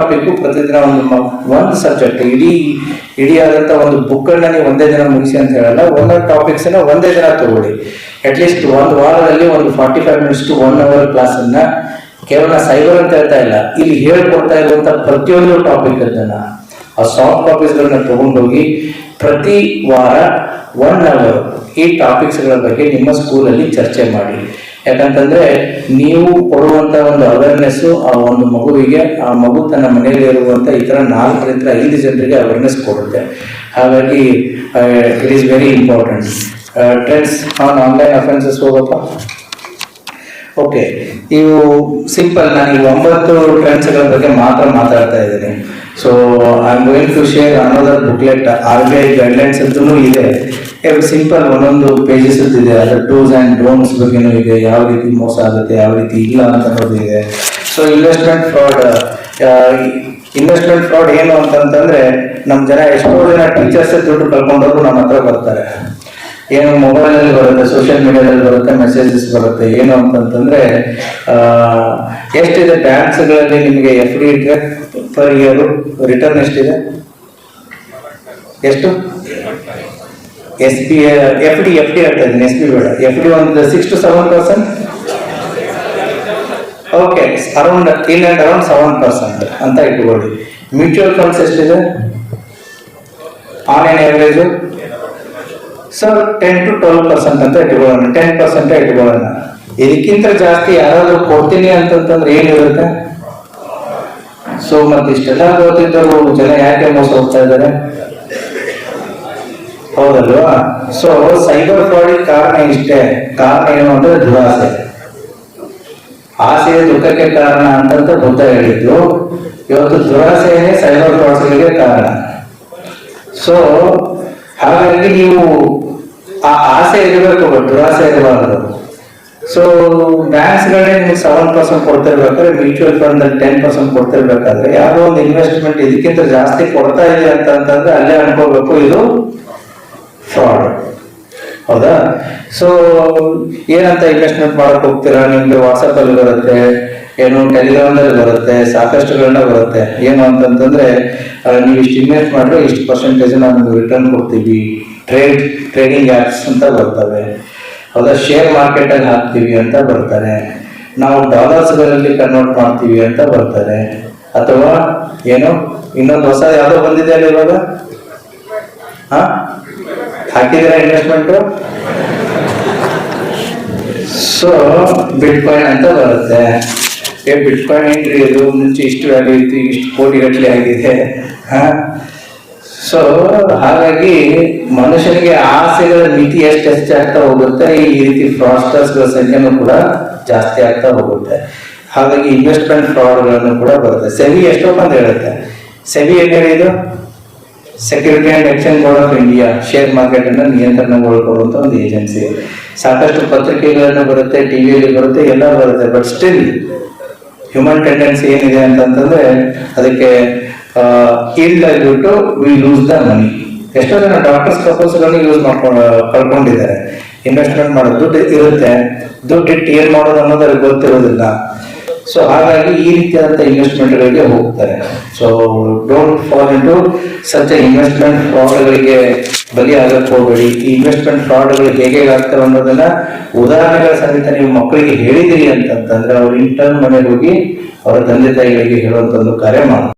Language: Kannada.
ಟಾಪಿಕ್ ಪ್ರತಿದಿನ ಒಂದು ಒಂದು ಸಬ್ಜೆಕ್ಟ್ ಇಡೀ ಇಡೀ ಆದಂತ ಒಂದು ಬುಕ್ ನೀವು ಒಂದೇ ದಿನ ಮುಗಿಸಿ ಅಂತ ಹೇಳಲ್ಲ, ಒಂದೊಂದು ಟಾಪಿಕ್ಸ್ ಒಂದೇ ದಿನ ತಗೊಳ್ಳಿ. ಅಟ್ಲೀಸ್ಟ್ ಒಂದು ವಾರದಲ್ಲಿ ಒಂದು forty five minutes to one hour class ಅನ್ನ ಕೇವಲ ಸೈಬರ್ ಅಂತ ಹೇಳ್ತಾ ಇಲ್ಲ, ಇಲ್ಲಿ ಹೇಳ್ಕೊಡ್ತಾ ಇರುವಂತ ಪ್ರತಿಯೊಂದು ಟಾಪಿಕ್ ಅದನ್ನ ಆ ಸಾಫ್ಟ್ ಕಾಪೀಸ್ ಗಳನ್ನ ತಗೊಂಡೋಗಿ ಪ್ರತಿ ವಾರ ಒನ್ ಅವರ್ ಈ ಟಾಪಿಕ್ಸ್ಗಳ ಬಗ್ಗೆ ನಿಮ್ಮ ಸ್ಕೂಲಲ್ಲಿ ಚರ್ಚೆ ಮಾಡಿ. ಯಾಕಂತಂದ್ರೆ ನೀವು ಕೊಡುವಂತ ಒಂದು ಅವೇರ್ನೆಸ್ ಆ ಒಂದು ಮಗುವಿಗೆ, ಆ ಮಗು ತನ್ನ ಮನೆಯಲ್ಲಿ ಇರುವಂತ ಇತರ ನಾಲ್ಕರಿಂದ ಐದು ಜನರಿಗೆ ಅವೇರ್ನೆಸ್ ಕೊಡುತ್ತೆ. ಹಾಗಾಗಿ it is very important trends on online offences ಹೋಗಪ್ಪ? ಓಕೆ ಇವು ಸಿಂಪಲ್ ನಾನು ಈ ಒಂಬತ್ತು ಟ್ರೆಂಡ್ಸ್ಗಳ ಬಗ್ಗೆ ಮಾತ್ರ ಮಾತಾಡ್ತಾ ಇದ್ದೀನಿ. So I am going to share another booklet R B I guidelines ಅಂತೂ ಇದೆ ಸಿಂಪಲ್ ಒಂದೊಂದು ಪೇಜಸ್ ಇದೆ. ಅದರ ಟೂಸ್ ಆ್ಯಂಡ್ ಡೋನ್ಸ್ ಬಗ್ಗೆನೂ ಇದೆ. ಯಾವ ರೀತಿ ಮೋಸ ಆಗುತ್ತೆ, ಯಾವ ರೀತಿ ಇಲ್ಲ ಅಂತ ಅನ್ನೋದು ಇದೆ. So investment fraud investment fraud ಏನು ಅಂತಂತಂದ್ರೆ ನಮ್ಮ ಜನ ಎಷ್ಟೋ ಜನ ಟೀಚರ್ಸ್ ದುಡ್ಡು ಕಳ್ಕೊಂಡವರು ನಮ್ಮ ಹತ್ರ ಬರ್ತಾರೆ. ಏನು ಮೊಬೈಲ್ ಅಲ್ಲಿ ಬರುತ್ತೆ ಸೋಷಿಯಲ್ ಮೀಡಿಯಾದಲ್ಲಿ ಬರುತ್ತೆ ಮೆಸೇಜಸ್ ಬರುತ್ತೆ, ಏನು ಅಂತಂತಂದ್ರೆ ಎಷ್ಟಿದೆ ಬ್ಯಾಂಕ್ಸ್ಗಳಲ್ಲಿ ನಿಮಗೆ ಎಫ್ ಡಿ ಇಟ್ಟರೆ ಪರ್ ಇಯರ್ ರಿಟರ್ನ್ ಎಷ್ಟಿದೆ? ಎಷ್ಟು? S P F D F D ಹೇಳ್ತಾ ಇದ್ದೀನಿ ಎಸ್ ಪಿ ಬೇಡ. ಎಫ್ ಡಿ ಒಂದು six to seven percent okay around in and around seven percent ಅಂತ ಇಟ್ಕೊಳ್ಳಿ. ಮ್ಯೂಚುವಲ್ ಫಂಡ್ಸ್ ಎಷ್ಟಿದೆ? On an average sir ten to twelve percent ಅಂತ ಇಟ್ಕೊಳ್ಳೋಣ. ಟೆನ್ ಪರ್ಸೆಂಟ್ ಇಟ್ಕೊಳ್ಳೋಣ. ಇದಕ್ಕಿಂತ ಜಾಸ್ತಿ ಯಾರಾದ್ರೂ ಕೊಡ್ತೀನಿ ಅಂತಂತಂದ್ರೆ ಏನಿರುತ್ತೆ ಸೊ ಮತ್ತೆ ಇಷ್ಟೆಲ್ಲ ಗೊತ್ತಿದ್ದರು ಜನ ಯಾಕೆ ಮೋಸ ಹೋಗ್ತಾ ಇದ್ದಾರೆ? ಹೌದಲ್ವಾ? ಸೊ ಸೈಬರ್ ಫ್ರಾಡಿಗೆ ಕಾರಣ ಇಷ್ಟೇ. ಕಾರಣ ಏನು ಅಂದ್ರೆ ದುರಾಸೆ. ಆಸೆಯ ದುಃಖಕ್ಕೆ ಕಾರಣ ಅಂತಂತ ಬುದ್ಧ ಹೇಳಿದ್ರು ಇವತ್ತು ದುರಾಸೆಯೇ ಸೈಬರ್ ಫ್ರಾಡ್ಸ್ಗಳಿಗೆ ಕಾರಣ. ಸೊ ಹಾಗಾಗಿ ನೀವು ಆ ಆಸೆ ಇರಬೇಕು ದುರಾಸೆ ಇರಬಾರದು. ಸೊ ಬ್ಯಾಂಕ್ಸ್ಗಳೇ ನಿಮ್ಗೆ ಸೆವೆನ್ ಪರ್ಸೆಂಟ್ ಕೊಡ್ತಿರ್ಬೇಕಾದ್ರೆ ಮ್ಯೂಚುವಲ್ ಫಂಡ್ ಅಲ್ಲಿ ಟೆನ್ ಪರ್ಸೆಂಟ್ ಕೊಡ್ತಿರ್ಬೇಕಾದ್ರೆ ಯಾರೋ ಒಂದು ಇನ್ವೆಸ್ಟ್ಮೆಂಟ್ ಇದಕ್ಕಿಂತ ಜಾಸ್ತಿ ಕೊಡ್ತಾ ಇದೆ ಅಂತ ಅಂತಂದ್ರೆ ಅಲ್ಲೇ ಅನ್ಕೋಬೇಕು, ಇದು ಫ್ರಾಡ್ ಹೌದಾ? ಸೊ ಏನಂತ ಇನ್ವೆಸ್ಟ್ಮೆಂಟ್ ಮಾಡಕ್ ಹೋಗ್ತೀರಾ? ನಿಮ್ಗೆ ವಾಟ್ಸಪ್ ಅಲ್ಲಿ ಬರುತ್ತೆ, ಏನು ಟೆಲಿಗ್ರಾಮ್ ಅಲ್ಲಿ ಬರುತ್ತೆ ಸಾಕಷ್ಟುಗಳನ್ನ ಬರುತ್ತೆ. ಏನು ಅಂತಂತಂದ್ರೆ ನೀವು ಇಷ್ಟು ಇನ್ವೆಸ್ಟ್ ಮಾಡಿದ್ರೆ ಇಷ್ಟು ಪರ್ಸೆಂಟೇಜ್ ನಾವು ರಿಟರ್ನ್ ಕೊಡ್ತೀವಿ. ಟ್ರೇಡ್ ಟ್ರೇಡಿಂಗ್ ಆ್ಯಪ್ಸ್ ಅಂತ ಬರ್ತವೆ. ಹೌದಾ ಶೇರ್ ಮಾರ್ಕೆಟಲ್ಲಿ ಹಾಕ್ತೀವಿ ಅಂತ ಬರ್ತಾರೆ ನಾವು ಡಾಲರ್ಸ್ಗಳಲ್ಲಿ ಕನ್ವರ್ಟ್ ಮಾಡ್ತೀವಿ ಅಂತ ಬರ್ತಾರೆ ಅಥವಾ ಏನು ಇನ್ನೊಂದು ಹೊಸ ಯಾವುದೋ ಬಂದಿದೆ ಅಲ್ಲ ಇವಾಗ? ಹಾ? ಹಾಕಿದ್ರೆ ಇನ್ವೆಸ್ಟ್ಮೆಂಟ್ ಸೊ ಬಿಟ್ ಕಾಯಿನ್ ಅಂತ ಬರುತ್ತೆ. ಏ ಬಿಟ್ ಕಾಯಿನ್ ಏನ್ರಿ ಇದು ಮುಂಚೆ ಇಷ್ಟು ವ್ಯಾಲ್ಯೂ ಇತ್ತು, ಇಷ್ಟು ಕೋಟಿ ಗಟ್ಟಲೆ ಆಗಿದೆ. ಹಾ? ಸೊ ಹಾಗಾಗಿ ಮನುಷ್ಯನಿಗೆ ಆಸೆಗಳ ಮಿತಿ ಎಷ್ಟು ಹೆಚ್ಚಾಗ್ತಾ ಹೋಗುತ್ತೆ, ಈ ರೀತಿ ಫ್ರಾಸ್ಟರ್ಸ್ಗಳ ಸಂಖ್ಯೆನೂ ಕೂಡ ಜಾಸ್ತಿ ಆಗ್ತಾ ಹೋಗುತ್ತೆ. ಹಾಗಾಗಿ ಇನ್ವೆಸ್ಟ್ಮೆಂಟ್ ಫ್ರಾಡ್ಗಳನ್ನು ಕೂಡ ಬರುತ್ತೆ. ಸೆಬಿ ಅಂತ ಹೇಳುತ್ತೆ. ಸೆಬಿ ಏನ್ ಇದು? Security and exchange board of India share market ಅನ್ನು ನಿಯಂತ್ರಣಗೊಳ್ಕೊಳ್ಳುವಂತ ಒಂದು ಏಜೆನ್ಸಿ ಸಾಕಷ್ಟು ಪತ್ರಿಕೆಗಳನ್ನು ಬರುತ್ತೆ ಟಿವಿಯಲ್ಲಿ ಬರುತ್ತೆ, ಎಲ್ಲ ಬರುತ್ತೆ. ಬಟ್ ಸ್ಟಿಲ್ ಹ್ಯೂಮನ್ ಟೆಂಡೆನ್ಸಿ ಏನಿದೆ ಅಂತಂದ್ರೆ ಅದಕ್ಕೆ ಈಲ್ಡ್ ಆಗಿಬಿಟ್ಟು ವಿ ಲೂಸ್ ದ ಮನಿ ಎಷ್ಟೋ ಜನ ಡಾಕ್ಟರ್ಸ್ ಕಪಲ್ಸ್ಗಳನ್ನು ಯೂಸ್ ಮಾಡ್ಕೊಂಡು ಕಳ್ಕೊಂಡಿದ್ದಾರೆ. ಇನ್ವೆಸ್ಟ್ಮೆಂಟ್ ಮಾಡೋದು ದುಡ್ಡು ಇರುತ್ತೆ. ದುಡ್ಡು ಇಟ್ಟು ಏನ್ ಮಾಡೋದು ಅನ್ನೋದು ಅವ್ರಿಗೆ ಗೊತ್ತಿರೋದಿಲ್ಲ. ಸೊ ಹಾಗಾಗಿ ಈ ರೀತಿಯಾದಂಥ ಇನ್ವೆಸ್ಟ್ಮೆಂಟ್ಗಳಿಗೆ ಹೋಗ್ತಾರೆ. So don't fall into such investment ಫ್ರಾಡ್ಗಳಿಗೆ ಬಲಿ ಆಗಕ್ಕೆ ಹೋಗಬೇಡಿ. ಈ ಇನ್ವೆಸ್ಟ್ಮೆಂಟ್ ಫ್ರಾಡ್ಗಳು ಹೇಗೆ ಆಗ್ತವೆ ಅನ್ನೋದನ್ನ ಉದಾಹರಣೆಗಳ ಸಮೇತ ನೀವು ಮಕ್ಕಳಿಗೆ ಹೇಳಿದಿರಿ ಅಂತಂತಂದ್ರೆ ಅವ್ರು ಇಂಟರ್ನ್ ಮನೆಗೆ ಹೋಗಿ ಅವರ ತಂದೆ ತಾಯಿಗಳಿಗೆ ಹೇಳುವಂತ ಒಂದು ಕಾರ್ಯ ಮಾಡಿ.